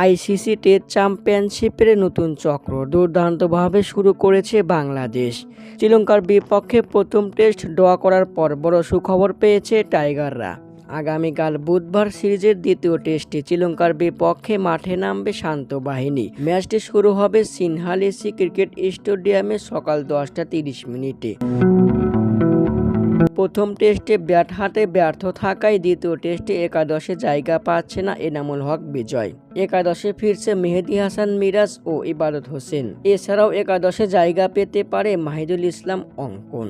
ICC test চ্যাম্পিয়নশিপের নতুন চক্র দুর্দান্তভাবে শুরু করেছে বাংলাদেশ। শ্রীলঙ্কার বিপক্ষে প্রথম টেস্ট ড্র করার পর বড় সুখবর পেয়েছে টাইগাররা। আগামীকাল বুধবার সিরিজের দ্বিতীয় টেস্টে শ্রীলঙ্কার বিপক্ষে মাঠে নামবে শান্ত বাহিনী। ম্যাচটি শুরু হবে সিনহালেসি ক্রিকেট স্টেডিয়ামে সকাল দশটা তিরিশ মিনিটে। প্রথম টেস্টে ব্যাট হাতে ব্যর্থ থাকায় দ্বিতীয় টেস্টে একাদশে জায়গা পাচ্ছে না এনামুল হক বিজয়। একাদশে ফিরছে মেহেদি হাসান মিরাজ ও ইবাদত হোসেন। এছাড়াও একাদশে জায়গা পেতে পারে মাহিদুল ইসলাম অঙ্কন।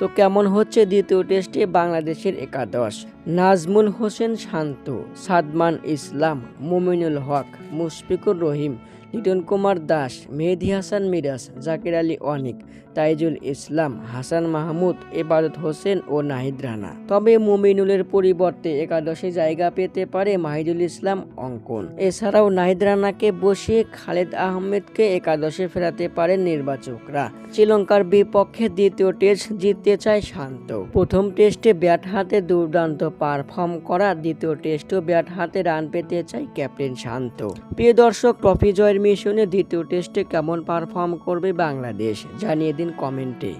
তো কেমন হচ্ছে দ্বিতীয় টেস্টে বাংলাদেশের একাদশ? নাজমুল হোসেন শান্ত, সাদমান ইসলাম, মুমিনুল হক, মুশফিকুর রহিম লিটন কুমার দাস, মেহেদি হাসান মিরাজ, জাকির আলী অনিক, তাইজুল ইসলাম, হাসান মাহমুদ, এবাদত হোসেন ও নাহিদ রানা। তবে মুমিনুলের পরিবর্তে একাদশে জায়গা পেতে পারে মাহিদুল ইসলাম অঙ্কন। এছাড়াও নাহিদ রানাকে বসিয়ে খালেদ আহমেদকে একাদশে ফেরাতে পারেন নির্বাচকরা। শ্রীলঙ্কার বিপক্ষে দ্বিতীয় টেস্ট জিততে চায় শান্ত। প্রথম টেস্টে ব্যাট হাতে দুর্দান্ত পারফর্ম করা দ্বিতীয় টেস্টও ব্যাট হাতে রান পেতে চায় ক্যাপ্টেন শান্ত। প্রিয় দর্শক, ট্রফি জয়ের মিশনে দ্বিতীয় টেস্টে কেমন পারফর্ম করবে বাংলাদেশ? জানিয়ে দিন কমেন্টে।